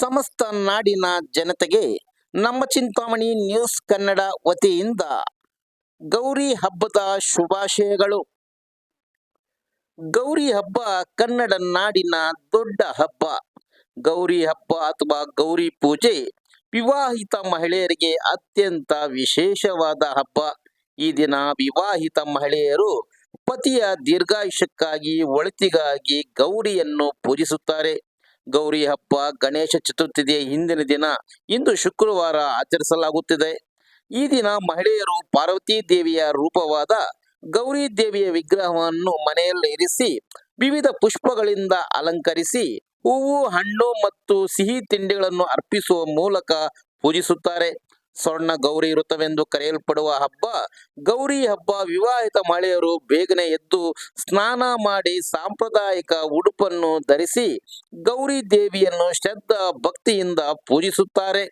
ಸಮಸ್ತ ನಾಡಿನ ಜನತೆಗೆ ನಮ್ಮ ಚಿಂತಾಮಣಿ ನ್ಯೂಸ್ ಕನ್ನಡ ವತಿಯಿಂದ ಗೌರಿ ಹಬ್ಬದ ಶುಭಾಶಯಗಳು. ಗೌರಿ ಹಬ್ಬ ಕನ್ನಡ ನಾಡಿನ ದೊಡ್ಡ ಹಬ್ಬ. ಗೌರಿ ಹಬ್ಬ ಅಥವಾ ಗೌರಿ ಪೂಜೆ ವಿವಾಹಿತ ಮಹಿಳೆಯರಿಗೆ ಅತ್ಯಂತ ವಿಶೇಷವಾದ ಹಬ್ಬ. ಈ ದಿನ ವಿವಾಹಿತ ಮಹಿಳೆಯರು ಪತಿಯ ದೀರ್ಘಾಯುಷ್ಯಕ್ಕಾಗಿ ಒಳಿತಿಗಾಗಿ ಗೌರಿಯನ್ನು ಪೂಜಿಸುತ್ತಾರೆ. ಗೌರಿ ಹಬ್ಬ ಗಣೇಶ ಚತುರ್ಥಿಯ ಹಿಂದಿನ ದಿನ ಇಂದು ಶುಕ್ರವಾರ ಆಚರಿಸಲಾಗುತ್ತಿದೆ. ಈ ದಿನ ಮಹಿಳೆಯರು ಪಾರ್ವತಿ ದೇವಿಯ ರೂಪವಾದ ಗೌರಿ ದೇವಿಯ ವಿಗ್ರಹವನ್ನು ಮನೆಯಲ್ಲಿ ಇರಿಸಿ, ವಿವಿಧ ಪುಷ್ಪಗಳಿಂದ ಅಲಂಕರಿಸಿ, ಹೂವು, ಹಣ್ಣು ಮತ್ತು ಸಿಹಿ ತಿಂಡಿಗಳನ್ನು ಅರ್ಪಿಸುವ ಮೂಲಕ ಪೂಜಿಸುತ್ತಾರೆ. ಸ್ವರ್ಣ ಗೌರಿ ವೃತವೆಂದು ಕರೆಯಲ್ಪಡುವ ಹಬ್ಬ, ಗೌರಿ ಹಬ್ಬ ವಿವಾಹಿತ ಮಹಿಳೆಯರು ಬೇಗನೆ ಎದ್ದು ಸ್ನಾನ ಮಾಡಿ ಸಾಂಪ್ರದಾಯಿಕ ಉಡುಪನ್ನು ಧರಿಸಿ ಗೌರಿ ದೇವಿಯನ್ನು ಶ್ರದ್ಧಾ ಭಕ್ತಿಯಿಂದ ಪೂಜಿಸುತ್ತಾರೆ.